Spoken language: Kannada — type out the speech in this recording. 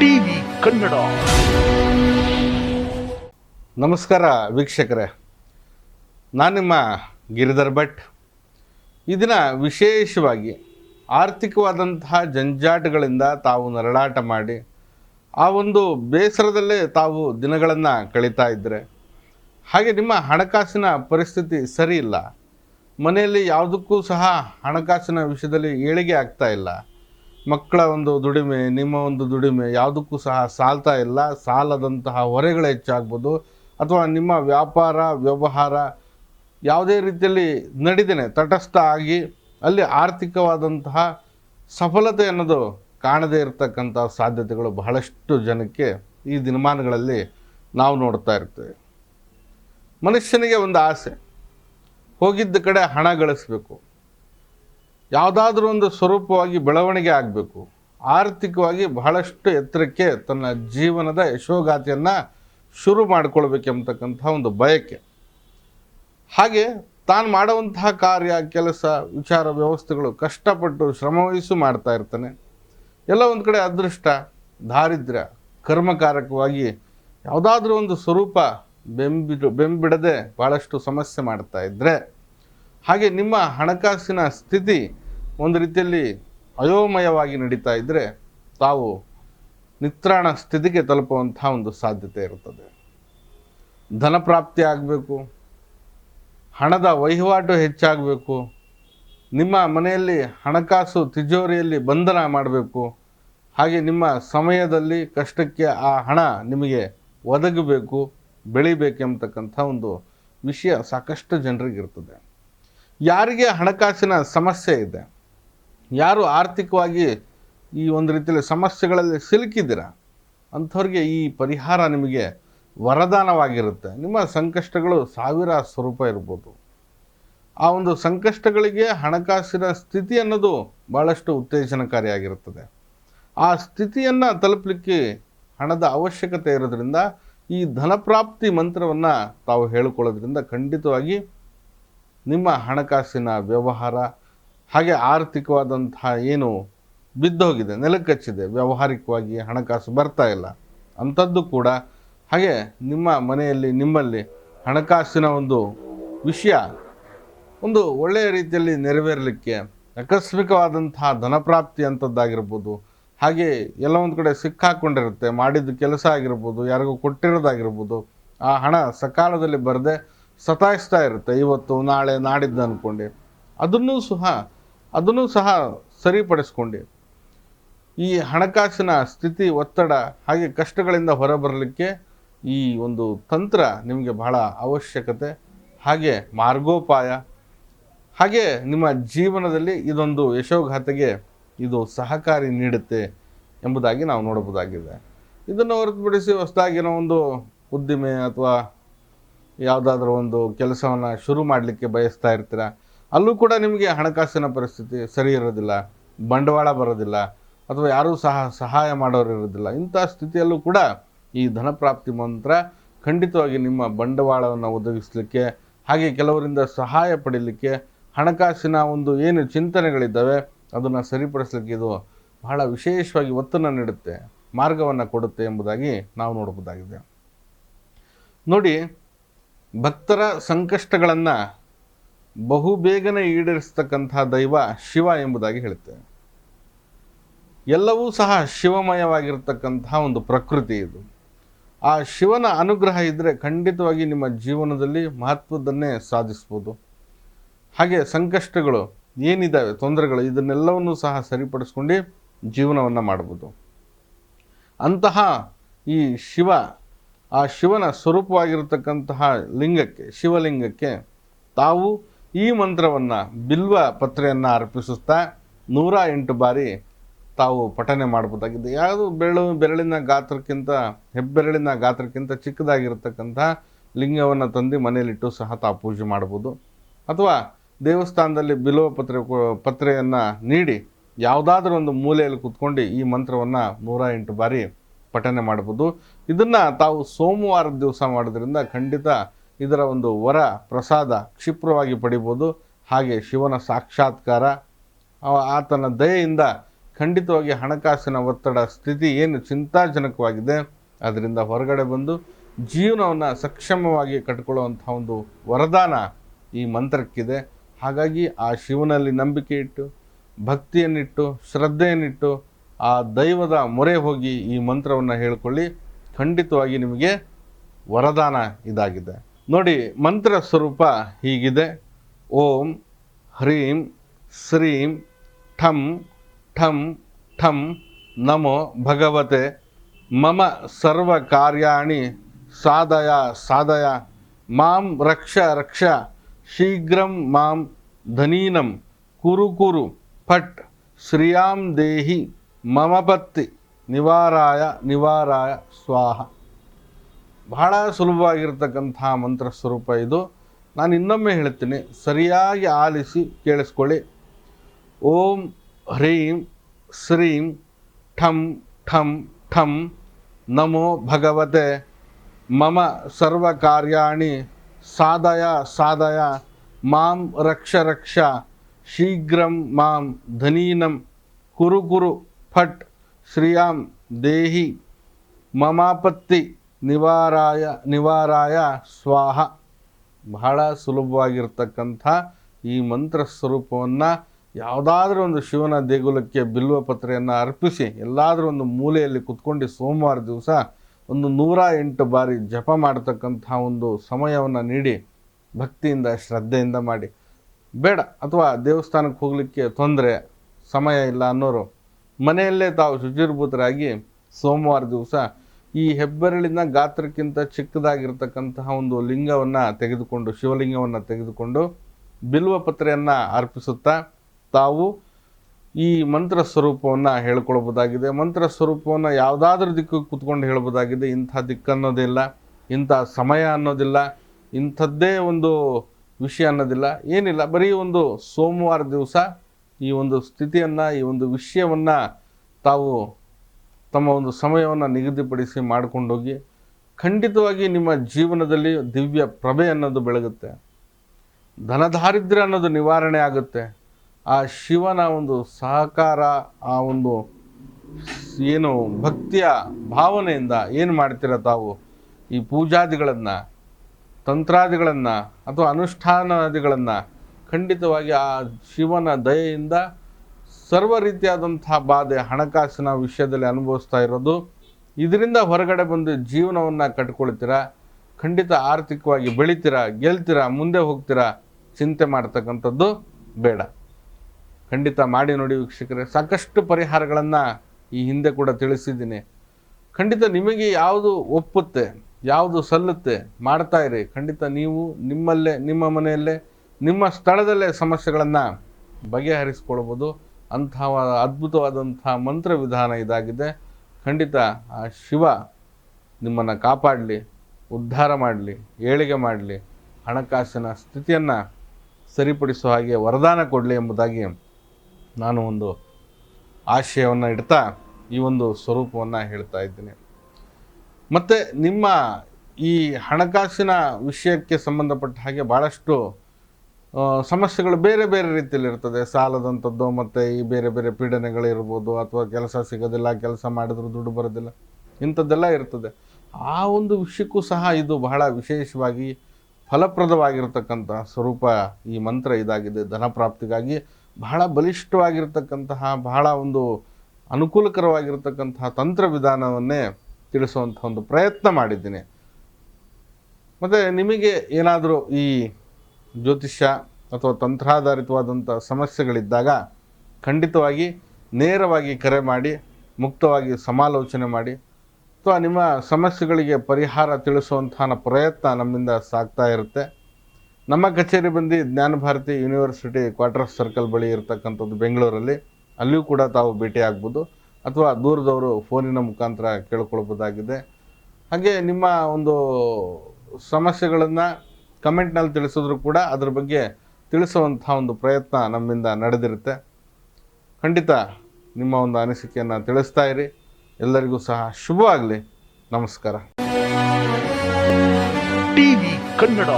ಟಿವಿ ಕನ್ನಡ. ನಮಸ್ಕಾರ ವೀಕ್ಷಕರೇ. ನಾನು ನಿಮ್ಮ ಗಿರಿಧರ್ ಭಟ್. ಈ ದಿನ ವಿಶೇಷವಾಗಿ ಆರ್ಥಿಕವಾದಂತಹ ಜಂಜಾಟಗಳಿಂದ ತಾವು ನರಳಾಟ ಮಾಡಿ, ಆ ಒಂದು ಬೇಸರದಲ್ಲೇ ತಾವು ದಿನಗಳನ್ನು ಕಳೀತಾ ಇದ್ದರೆ ಹಾಗೆ ನಿಮ್ಮ ಹಣಕಾಸಿನ ಪರಿಸ್ಥಿತಿ ಸರಿ ಇಲ್ಲ. ಮನೆಯಲ್ಲಿ ಯಾವುದಕ್ಕೂ ಸಹ ಹಣಕಾಸಿನ ವಿಷಯದಲ್ಲಿ ಏಳಿಗೆ ಆಗ್ತಾ ಇಲ್ಲ. ಮಕ್ಕಳ ಒಂದು ದುಡಿಮೆ, ನಿಮ್ಮ ಒಂದು ದುಡಿಮೆ ಯಾವುದಕ್ಕೂ ಸಹ ಸಾಲ್ತಾ ಇಲ್ಲ. ಸಾಲದಂತಹ ಹೊರೆಗಳು ಹೆಚ್ಚಾಗ್ಬೋದು. ಅಥವಾ ನಿಮ್ಮ ವ್ಯಾಪಾರ, ವ್ಯವಹಾರ ಯಾವುದೇ ರೀತಿಯಲ್ಲಿ ನಡೀದೇನೆ, ತಟಸ್ಥ ಆಗಿ ಅಲ್ಲಿ ಆರ್ಥಿಕವಾದಂತಹ ಸಫಲತೆ ಅನ್ನೋದು ಕಾಣದೇ ಇರತಕ್ಕಂಥ ಸಾಧ್ಯತೆಗಳು ಬಹಳಷ್ಟು ಜನಕ್ಕೆ ಈ ದಿನಮಾನಗಳಲ್ಲಿ ನಾವು ನೋಡ್ತಾ ಇರ್ತೇವೆ. ಮನುಷ್ಯನಿಗೆ ಒಂದು ಆಸೆ, ಹೋಗಿದ್ದ ಕಡೆ ಹಣ ಗಳಿಸ್ಬೇಕು. ಯಾವುದಾದ್ರೂ ಒಂದು ಸ್ವರೂಪವಾಗಿ ಬೆಳವಣಿಗೆ ಆಗಬೇಕು. ಆರ್ಥಿಕವಾಗಿ ಬಹಳಷ್ಟು ಎತ್ತರಕ್ಕೆ ತನ್ನ ಜೀವನದ ಯಶೋಗಾಥೆಯನ್ನು ಶುರು ಮಾಡಿಕೊಳ್ಬೇಕೆಂಬತಕ್ಕಂಥ ಒಂದು ಬಯಕೆ. ಹಾಗೆ ತಾನು ಮಾಡುವಂತಹ ಕಾರ್ಯ, ಕೆಲಸ, ವಿಚಾರ, ವ್ಯವಸ್ಥೆಗಳು ಕಷ್ಟಪಟ್ಟು ಶ್ರಮವಹಿಸಿ ಮಾಡ್ತಾ ಇರ್ತಾನೆ. ಎಲ್ಲ ಒಂದು ಕಡೆ ಅದೃಷ್ಟ, ದಾರಿದ್ರ್ಯ, ಕರ್ಮಕಾರಕವಾಗಿ ಯಾವುದಾದ್ರೂ ಒಂದು ಸ್ವರೂಪ ಬೆಂಬಿಡು, ಬೆಂಬಿಡದೆ ಭಾಳಷ್ಟು ಸಮಸ್ಯೆ ಮಾಡ್ತಾ ಇದ್ದರೆ ಹಾಗೆ ನಿಮ್ಮ ಹಣಕಾಸಿನ ಸ್ಥಿತಿ ಒಂದು ರೀತಿಯಲ್ಲಿ ಅಯೋಮಯವಾಗಿ ನಡೀತಾ ಇದ್ದರೆ ತಾವು ನಿತ್ರಾಣ ಸ್ಥಿತಿಗೆ ತಲುಪುವಂಥ ಒಂದು ಸಾಧ್ಯತೆ ಇರುತ್ತದೆ. ಧನ ಪ್ರಾಪ್ತಿ ಆಗಬೇಕು, ಹಣದ ವಹಿವಾಟು ಹೆಚ್ಚಾಗಬೇಕು, ನಿಮ್ಮ ಮನೆಯಲ್ಲಿ ಹಣಕಾಸು ತಿಜೋರಿಯಲ್ಲಿ ಬಂಧನ ಮಾಡಬೇಕು, ಹಾಗೆ ನಿಮ್ಮ ಸಮಯದಲ್ಲಿ ಕಷ್ಟಕ್ಕೆ ಆ ಹಣ ನಿಮಗೆ ಒದಗಬೇಕು, ಬೆಳಿಬೇಕೆಂಬತಕ್ಕಂಥ ಒಂದು ವಿಷಯ ಸಾಕಷ್ಟು ಜನರಿಗೆ ಇರ್ತದೆ ಯಾರಿಗೆ ಹಣಕಾಸಿನ ಸಮಸ್ಯೆ ಇದೆ? ಯಾರು ಆರ್ಥಿಕವಾಗಿ ಈ ಒಂದು ರೀತಿಯಲ್ಲಿ ಸಮಸ್ಯೆಗಳಲ್ಲಿ ಸಿಲುಕಿದ್ದೀರ? ಅಂಥವ್ರಿಗೆ ಈ ಪರಿಹಾರ ನಿಮಗೆ ವರದಾನವಾಗಿರುತ್ತೆ. ನಿಮ್ಮ ಸಂಕಷ್ಟಗಳು ಸಾವಿರ ಸ್ವರೂಪ ಇರ್ಬೋದು. ಆ ಒಂದು ಸಂಕಷ್ಟಗಳಿಗೆ ಹಣಕಾಸಿನ ಸ್ಥಿತಿ ಅನ್ನೋದು ಭಾಳಷ್ಟು ಉತ್ತೇಜನಕಾರಿಯಾಗಿರುತ್ತದೆ. ಆ ಸ್ಥಿತಿಯನ್ನು ತಲುಪಲಿಕ್ಕೆ ಹಣದ ಅವಶ್ಯಕತೆ ಇರೋದ್ರಿಂದ ಈ ಧನಪ್ರಾಪ್ತಿ ಮಂತ್ರವನ್ನು ತಾವು ಹೇಳಿಕೊಳ್ಳೋದ್ರಿಂದ ಖಂಡಿತವಾಗಿ ನಿಮ್ಮ ಹಣಕಾಸಿನ ವ್ಯವಹಾರ ಹಾಗೆ ಆರ್ಥಿಕವಾದಂತಹ ಏನು ಬಿದ್ದೋಗಿದೆ, ನೆಲಕಚ್ಚಿದೆ, ವ್ಯಾವಹಾರಿಕವಾಗಿ ಹಣಕಾಸು ಬರ್ತಾ ಇಲ್ಲ, ಅಂಥದ್ದು ಕೂಡ ಹಾಗೆ ನಿಮ್ಮ ಮನೆಯಲ್ಲಿ, ನಿಮ್ಮಲ್ಲಿ ಹಣಕಾಸಿನ ಒಂದು ವಿಷಯ ಒಂದು ಒಳ್ಳೆಯ ರೀತಿಯಲ್ಲಿ ನೆರವೇರಲಿಕ್ಕೆ ಆಕಸ್ಮಿಕವಾದಂತಹ ಧನಪ್ರಾಪ್ತಿ ಅಂಥದ್ದಾಗಿರ್ಬೋದು, ಹಾಗೆ ಎಲ್ಲ ಒಂದು ಕಡೆ ಸಿಕ್ಕಾಕೊಂಡಿರುತ್ತೆ, ಮಾಡಿದ ಕೆಲಸ ಆಗಿರ್ಬೋದು, ಯಾರಿಗೂ ಕೊಟ್ಟಿರೋದಾಗಿರ್ಬೋದು, ಆ ಹಣ ಸಕಾಲದಲ್ಲಿ ಬರದೆ ಸತಾಯಿಸ್ತಾ ಇರುತ್ತೆ. ಇವತ್ತು ನಾಳೆ ನಾಡಿದ್ದು ಅಂದ್ಕೊಂಡು ಅದನ್ನೂ ಸಹ ಅದನ್ನೂ ಸಹ ಸರಿಪಡಿಸ್ಕೊಂಡು. ಈ ಹಣಕಾಸಿನ ಸ್ಥಿತಿ ಒತ್ತಡ, ಹಾಗೆ ಕಷ್ಟಗಳಿಂದ ಹೊರಬರಲಿಕ್ಕೆ ಈ ಒಂದು ತಂತ್ರ ನಿಮಗೆ ಬಹಳ ಅವಶ್ಯಕತೆ. ಹಾಗೆ ಮಾರ್ಗೋಪಾಯ, ಹಾಗೆ ನಿಮ್ಮ ಜೀವನದಲ್ಲಿ ಇದೊಂದು ಯಶೋಘಾತೆಗೆ ಇದು ಸಹಕಾರಿ ನೀಡುತ್ತೆ ಎಂಬುದಾಗಿ ನಾವು ನೋಡಬಹುದಾಗಿದೆ. ಇದನ್ನು ಹೊರತುಪಡಿಸಿ ಹೊಸದಾಗಿ ಏನೋ ಒಂದು ಉದ್ದಿಮೆ ಅಥವಾ ಯಾವುದಾದ್ರೂ ಒಂದು ಕೆಲಸವನ್ನು ಶುರು ಮಾಡಲಿಕ್ಕೆ ಬಯಸ್ತಾ ಇರ್ತೀರ? ಅಲ್ಲೂ ಕೂಡ ನಿಮಗೆ ಹಣಕಾಸಿನ ಪರಿಸ್ಥಿತಿ ಸರಿ ಇರೋದಿಲ್ಲ, ಬಂಡವಾಳ ಬರೋದಿಲ್ಲ, ಅಥವಾ ಯಾರೂ ಸಹ ಸಹಾಯ ಮಾಡೋರು ಇರೋದಿಲ್ಲ, ಇಂಥ ಸ್ಥಿತಿಯಲ್ಲೂ ಕೂಡ ಈ ಧನಪ್ರಾಪ್ತಿ ಮಂತ್ರ ಖಂಡಿತವಾಗಿ ನಿಮ್ಮ ಬಂಡವಾಳವನ್ನು ಒದಗಿಸಲಿಕ್ಕೆ, ಹಾಗೆ ಕೆಲವರಿಂದ ಸಹಾಯ ಪಡೀಲಿಕ್ಕೆ ಹಣಕಾಸಿನ ಒಂದು ಏನು ಚಿಂತನೆಗಳಿದ್ದಾವೆ, ಅದನ್ನು ಸರಿಪಡಿಸಲಿಕ್ಕೆ ಇದು ಬಹಳ ವಿಶೇಷವಾಗಿ ಒತ್ತನ್ನು ನೀಡುತ್ತೆ, ಮಾರ್ಗವನ್ನು ಕೊಡುತ್ತೆ ಎಂಬುದಾಗಿ ನಾವು ನೋಡಬಹುದಾಗಿದೆ ನೋಡಿ ಭಕ್ತರ ಸಂಕಷ್ಟಗಳನ್ನು ಬಹುಬೇಗನೆ ಈಡೇರಿಸ್ತಕ್ಕಂಥ ದೈವ ಶಿವ ಎಂಬುದಾಗಿ ಹೇಳುತ್ತೆ. ಎಲ್ಲವೂ ಸಹ ಶಿವಮಯವಾಗಿರ್ತಕ್ಕಂತಹ ಒಂದು ಪ್ರಕೃತಿ ಇದು. ಆ ಶಿವನ ಅನುಗ್ರಹ ಇದ್ದರೆ ಖಂಡಿತವಾಗಿ ನಿಮ್ಮ ಜೀವನದಲ್ಲಿ ಮಹತ್ವದನ್ನೇ ಸಾಧಿಸ್ಬೋದು. ಹಾಗೆ ಸಂಕಷ್ಟಗಳು ಏನಿದ್ದಾವೆ ತೊಂದರೆಗಳು, ಇದನ್ನೆಲ್ಲವನ್ನು ಸಹ ಸರಿಪಡಿಸ್ಕೊಂಡು ಜೀವನವನ್ನು ಮಾಡ್ಬೋದು. ಅಂತಹ ಈ ಶಿವ ಆ ಶಿವನ ಸ್ವರೂಪವಾಗಿರತಕ್ಕಂತಹ ಲಿಂಗಕ್ಕೆ, ಶಿವಲಿಂಗಕ್ಕೆ ತಾವು ಈ ಮಂತ್ರವನ್ನು ಬಿಲ್ವ ಪತ್ರೆಯನ್ನು ಅರ್ಪಿಸುತ್ತಾ ನೂರ ಎಂಟು ಬಾರಿ ತಾವು ಪಠನೆ ಮಾಡ್ಬೋದಾಗಿದೆ. ಯಾವುದು ಬೆರಳು, ಬೆರಳಿನ ಗಾತ್ರಕ್ಕಿಂತ, ಹೆಬ್ಬೆರಳಿನ ಗಾತ್ರಕ್ಕಿಂತ ಚಿಕ್ಕದಾಗಿರತಕ್ಕಂಥ ಲಿಂಗವನ್ನು ತಂದು ಮನೆಯಲ್ಲಿಟ್ಟು ಸಹ ತಾವು ಪೂಜೆ ಮಾಡ್ಬೋದು. ಅಥವಾ ದೇವಸ್ಥಾನದಲ್ಲಿ ಬಿಲ್ವ ಪತ್ರೆ, ಪತ್ರೆಯನ್ನು ನೀಡಿ ಯಾವುದಾದ್ರೂ ಒಂದು ಮೂಲೆಯಲ್ಲಿ ಕೂತ್ಕೊಂಡು ಈ ಮಂತ್ರವನ್ನು ನೂರ ಎಂಟು ಬಾರಿ ಪಠನೆ ಮಾಡ್ಬೋದು ಇದನ್ನು ತಾವು ಸೋಮವಾರದ ದಿವಸ ಮಾಡೋದ್ರಿಂದ ಖಂಡಿತ ಇದರ ಒಂದು ವರ, ಪ್ರಸಾದ ಕ್ಷಿಪ್ರವಾಗಿ ಪಡಿಬೋದು ಹಾಗೆ ಶಿವನ ಸಾಕ್ಷಾತ್ಕಾರ ಆತನ ದಯೆಯಿಂದ ಖಂಡಿತವಾಗಿ ಹಣಕಾಸಿನ ಒತ್ತಡ, ಸ್ಥಿತಿ ಏನು ಚಿಂತಾಜನಕವಾಗಿದೆ. ಅದರಿಂದ ಹೊರಗಡೆ ಬಂದು ಜೀವನವನ್ನು ಸಕ್ಷಮವಾಗಿ ಕಟ್ಕೊಳ್ಳುವಂಥ ಒಂದು ವರದಾನ ಈ ಮಂತ್ರಕ್ಕಿದೆ. ಹಾಗಾಗಿ ಆ ಶಿವನಲ್ಲಿ ನಂಬಿಕೆ ಇಟ್ಟು, ಭಕ್ತಿಯನ್ನಿಟ್ಟು, ಶ್ರದ್ಧೆಯನ್ನಿಟ್ಟು ಆ ದೈವದ ಮೊರೆ ಹೋಗಿ ಈ ಮಂತ್ರವನ್ನು ಹೇಳಿಕೊಳ್ಳಿ. ಖಂಡಿತವಾಗಿ ನಿಮಗೆ ವರದಾನ ಇದಾಗಿದೆ. ನೋಡಿ, ಮಂತ್ರ ಸ್ವರೂಪ ಹೀಗಿದೆ. ಓಂ ಹ್ರೀಂ ಶ್ರೀಂ ಠಂ ಠಂ ಠಂ ನಮೋ ಭಗವತೆ. ಮಮ ಸರ್ವ ಕಾರ್ಯಾಣಿ ಸಾಧಯ ಸಾಧಯ. ಮಾಂ ರಕ್ಷ ರಕ್ಷ. ಶೀಘ್ರಂ ಮಾಂ ಧನೀನಂ. ಕುರು ಕುರು ಫಟ್ ಶ್ರಿಯಾಂ ದೇಹಿ. ಮಮ ಪತ್ತಿ ನಿವಾರಾಯ ನಿವಾರಾಯ, ಸ್ವಾಹ. ಬಹಳ ಸುಲಭವಾಗಿರ್ತಕ್ಕಂಥ ಮಂತ್ರ ಸ್ವರೂಪ ಇದು. ನಾನು ಇನ್ನೊಮ್ಮೆ ಹೇಳ್ತೀನಿ, ಸರಿಯಾಗಿ ಆಲಿಸಿ ಕೇಳಿಸ್ಕೊಳ್ಳಿ. ಓಂ ಹ್ರೀಂ ಶ್ರೀಂ ಠಂ ಠಂ ಠಂ ನಮೋ ಭಗವತೆ. ಮಮ ಸರ್ವ ಕಾರ್ಯಾಣಿ ಸಾಧಯ ಸಾಧಯ. ಮಾಂ ರಕ್ಷ ರಕ್ಷ. ಶೀಘ್ರಂ ಮಾಂ ಧನೀನಂ. ಕುರು ಕುರು ಫಟ್ ಶ್ರಿಯಾಂ ದೇಹಿ ಮಮಾಪತ್ತಿ ನಿವಾರಾಯ ನಿವಾರಾಯ ಸ್ವಾಹ. ಬಹಳ ಸುಲಭವಾಗಿರ್ತಕ್ಕಂಥ ಈ ಮಂತ್ರ ಸ್ವರೂಪವನ್ನು ಯಾವುದಾದ್ರೂ ಒಂದು ಶಿವನ ದೇಗುಲಕ್ಕೆ ಬಿಲ್ವ ಪತ್ರೆಯನ್ನು ಅರ್ಪಿಸಿ, ಎಲ್ಲಾದರೂ ಒಂದು ಮೂಲೆಯಲ್ಲಿ ಕುತ್ಕೊಂಡು ಸೋಮವಾರ ದಿವಸ ಒಂದು ನೂರ ಎಂಟು ಬಾರಿ ಜಪ ಮಾಡತಕ್ಕಂಥ ಒಂದು ಸಮಯವನ್ನು ನೀಡಿ, ಭಕ್ತಿಯಿಂದ, ಶ್ರದ್ಧೆಯಿಂದ ಮಾಡಿ. ಬೇಡ, ಅಥವಾ ದೇವಸ್ಥಾನಕ್ಕೆ ಹೋಗಲಿಕ್ಕೆ ತೊಂದರೆ, ಸಮಯ ಇಲ್ಲ ಅನ್ನೋರು ಮನೆಯಲ್ಲೇ ತಾವು ಶುಚಿರ್ಭೂತರಾಗಿ ಸೋಮವಾರ ದಿವಸ ಈ ಹೆಬ್ಬೆರಳಿನ ಗಾತ್ರಕ್ಕಿಂತ ಚಿಕ್ಕದಾಗಿರ್ತಕ್ಕಂತಹ ಒಂದು ಲಿಂಗವನ್ನು ತೆಗೆದುಕೊಂಡು, ಶಿವಲಿಂಗವನ್ನು ತೆಗೆದುಕೊಂಡು ಬಿಲ್ವ ಪತ್ರೆಯನ್ನು ಅರ್ಪಿಸುತ್ತಾ ತಾವು ಈ ಮಂತ್ರ ಸ್ವರೂಪವನ್ನು ಹೇಳ್ಕೊಳ್ಬೋದಾಗಿದೆ. ಮಂತ್ರ ಸ್ವರೂಪವನ್ನು ಯಾವುದಾದ್ರೂ ದಿಕ್ಕು ಕೂತ್ಕೊಂಡು ಹೇಳ್ಬೋದಾಗಿದೆ. ಇಂಥ ದಿಕ್ಕು ಅನ್ನೋದಿಲ್ಲ, ಇಂಥ ಸಮಯ ಅನ್ನೋದಿಲ್ಲ, ಇಂಥದ್ದೇ ಒಂದು ವಿಷಯ ಅನ್ನೋದಿಲ್ಲ, ಏನಿಲ್ಲ. ಬರೀ ಒಂದು ಸೋಮವಾರ ದಿವಸ ಈ ಒಂದು ಸ್ಥಿತಿಯನ್ನು, ಈ ಒಂದು ವಿಷಯವನ್ನು ತಾವು ತಮ್ಮ ಒಂದು ಸಮಯವನ್ನು ನಿಗದಿಪಡಿಸಿ ಮಾಡಿಕೊಂಡೋಗಿ, ಖಂಡಿತವಾಗಿ ನಿಮ್ಮ ಜೀವನದಲ್ಲಿ ದಿವ್ಯ ಪ್ರಭೆ ಅನ್ನೋದು ಬೆಳಗುತ್ತೆ. ಧನದಾರಿದ್ರ್ಯ ಅನ್ನೋದು ನಿವಾರಣೆ ಆಗುತ್ತೆ. ಆ ಶಿವನ ಒಂದು ಸಹಕಾರ, ಆ ಒಂದು ಏನು ಭಕ್ತಿಯ ಭಾವನೆಯಿಂದ ಏನು ಮಾಡ್ತೀರ ತಾವು? ಈ ಪೂಜಾದಿಗಳನ್ನು, ತಂತ್ರಾದಿಗಳನ್ನು ಅಥವಾ ಅನುಷ್ಠಾನಾದಿಗಳನ್ನು ಖಂಡಿತವಾಗಿ ಆ ಶಿವನ ದಯೆಯಿಂದ ಸರ್ವ ರೀತಿಯಾದಂತಹ ಬಾಧೆ, ಹಣಕಾಸಿನ ವಿಷಯದಲ್ಲಿ ಅನುಭವಿಸ್ತಾ ಇರೋದು. ಇದರಿಂದ ಹೊರಗಡೆ ಬಂದು ಜೀವನವನ್ನು ಕಟ್ಕೊಳ್ತೀರಾ? ಖಂಡಿತ ಆರ್ಥಿಕವಾಗಿ ಬೆಳಿತೀರಾ? ಗೆಲ್ತೀರಾ? ಮುಂದೆ ಹೋಗ್ತೀರಾ? ಚಿಂತೆ ಮಾಡ್ತಕ್ಕಂಥದ್ದು ಬೇಡ. ಖಂಡಿತ ಮಾಡಿ ನೋಡಿ ವೀಕ್ಷಕರೇ. ಸಾಕಷ್ಟು ಪರಿಹಾರಗಳನ್ನು ಈ ಹಿಂದೆ ಕೂಡ ತಿಳಿಸಿದ್ದೀನಿ. ಖಂಡಿತ ನಿಮಗೆ ಯಾವುದು ಒಪ್ಪುತ್ತೆ? ಯಾವುದು ಸಲ್ಲುತ್ತೆ? ಮಾಡ್ತಾ ಇರಿ. ಖಂಡಿತ ನೀವು ನಿಮ್ಮಲ್ಲೇ, ನಿಮ್ಮ ಮನೆಯಲ್ಲೇ ನಿಮ್ಮ ಸ್ಥಳದಲ್ಲೇ ಸಮಸ್ಯೆಗಳನ್ನು ಬಗೆಹರಿಸ್ಕೊಳ್ಬೋದು ಅಂತಹ ಅದ್ಭುತವಾದಂಥ ಮಂತ್ರ ವಿಧಾನ ಇದಾಗಿದೆ. ಖಂಡಿತ ಆ ಶಿವ ನಿಮ್ಮನ್ನು ಕಾಪಾಡಲಿ, ಉದ್ಧಾರ ಮಾಡಲಿ, ಏಳಿಗೆ ಮಾಡಲಿ, ಹಣಕಾಸಿನ ಸ್ಥಿತಿಯನ್ನು ಸರಿಪಡಿಸುವ ಹಾಗೆ ವರದಾನ ಕೊಡಲಿ ಎಂಬುದಾಗಿ ನಾನು ಒಂದು ಆಶಯವನ್ನು ಇಡ್ತಾ ಈ ಒಂದು ಸ್ವರೂಪವನ್ನು ಹೇಳ್ತಾ ಇದ್ದೀನಿ. ಮತ್ತು ನಿಮ್ಮ ಈ ಹಣಕಾಸಿನ ವಿಷಯಕ್ಕೆ ಸಂಬಂಧಪಟ್ಟ ಹಾಗೆ ಭಾಳಷ್ಟು ಸಮಸ್ಯೆಗಳು ಬೇರೆ ಬೇರೆ ರೀತಿಯಲ್ಲಿ ಇರ್ತದೆ. ಸಾಲದಂಥದ್ದು ಮತ್ತು ಈ ಬೇರೆ ಬೇರೆ ಪೀಡನೆಗಳಿರ್ಬೋದು ಅಥವಾ ಕೆಲಸ ಸಿಗೋದಿಲ್ಲ, ಕೆಲಸ ಮಾಡಿದ್ರು ದುಡ್ಡು ಬರೋದಿಲ್ಲ, ಇಂಥದ್ದೆಲ್ಲ ಇರ್ತದೆ. ಆ ಒಂದು ವಿಷಯಕ್ಕೂ ಸಹ ಇದು ಬಹಳ ವಿಶೇಷವಾಗಿ ಫಲಪ್ರದವಾಗಿರ್ತಕ್ಕಂಥ ಸ್ವರೂಪ ಈ ಮಂತ್ರ ಇದಾಗಿದೆ. ಧನ ಪ್ರಾಪ್ತಿಗಾಗಿ ಬಹಳ ಬಲಿಷ್ಠವಾಗಿರ್ತಕ್ಕಂತಹ, ಬಹಳ ಒಂದು ಅನುಕೂಲಕರವಾಗಿರ್ತಕ್ಕಂತಹ ತಂತ್ರ ವಿಧಾನವನ್ನೇ ತಿಳಿಸುವಂಥ ಒಂದು ಪ್ರಯತ್ನ ಮಾಡಿದ್ದೀನಿ. ಮತ್ತು ನಿಮಗೆ ಏನಾದರೂ ಈ ಜ್ಯೋತಿಷ್ಯ ಅಥವಾ ತಂತ್ರಾಧಾರಿತವಾದಂಥ ಸಮಸ್ಯೆಗಳಿದ್ದಾಗ ಖಂಡಿತವಾಗಿ ನೇರವಾಗಿ ಕರೆ ಮಾಡಿ, ಮುಕ್ತವಾಗಿ ಸಮಾಲೋಚನೆ ಮಾಡಿ, ಅಥವಾ ನಿಮ್ಮ ಸಮಸ್ಯೆಗಳಿಗೆ ಪರಿಹಾರ ತಿಳಿಸುವಂತಹ ಪ್ರಯತ್ನ ನಮ್ಮಿಂದ ಸಾಗ್ತಾ ಇರುತ್ತೆ. ನಮ್ಮ ಕಚೇರಿ ಬಂದು ಜ್ಞಾನ ಭಾರತಿ ಯೂನಿವರ್ಸಿಟಿ ಕ್ವಾರ್ಟರ್ ಸರ್ಕಲ್ ಬಳಿ ಇರತಕ್ಕಂಥದ್ದು ಬೆಂಗಳೂರಲ್ಲಿ. ಅಲ್ಲಿಯೂ ಕೂಡ ತಾವು ಭೇಟಿ ಆಗ್ಬೋದು. ಅಥವಾ ದೂರದವರು ಫೋನಿನ ಮುಖಾಂತರ ಕೇಳ್ಕೊಳ್ಬೋದಾಗಿದೆ. ಹಾಗೆ ನಿಮ್ಮ ಒಂದು ಸಮಸ್ಯೆಗಳನ್ನು ಕಮೆಂಟ್ನಲ್ಲಿ ತಿಳಿಸಿದ್ರು ಕೂಡ ಅದ್ರ ಬಗ್ಗೆ ತಿಳಿಸುವಂಥ ಒಂದು ಪ್ರಯತ್ನ ನಮ್ಮಿಂದ ನಡೆದಿರುತ್ತೆ. ಖಂಡಿತ ನಿಮ್ಮ ಒಂದು ಅನಿಸಿಕೆಯನ್ನು ತಿಳಿಸ್ತಾ ಇರಿ. ಎಲ್ಲರಿಗೂ ಸಹ ಶುಭವಾಗಲಿ ನಮಸ್ಕಾರ. ಟಿವಿ ಕನ್ನಡ.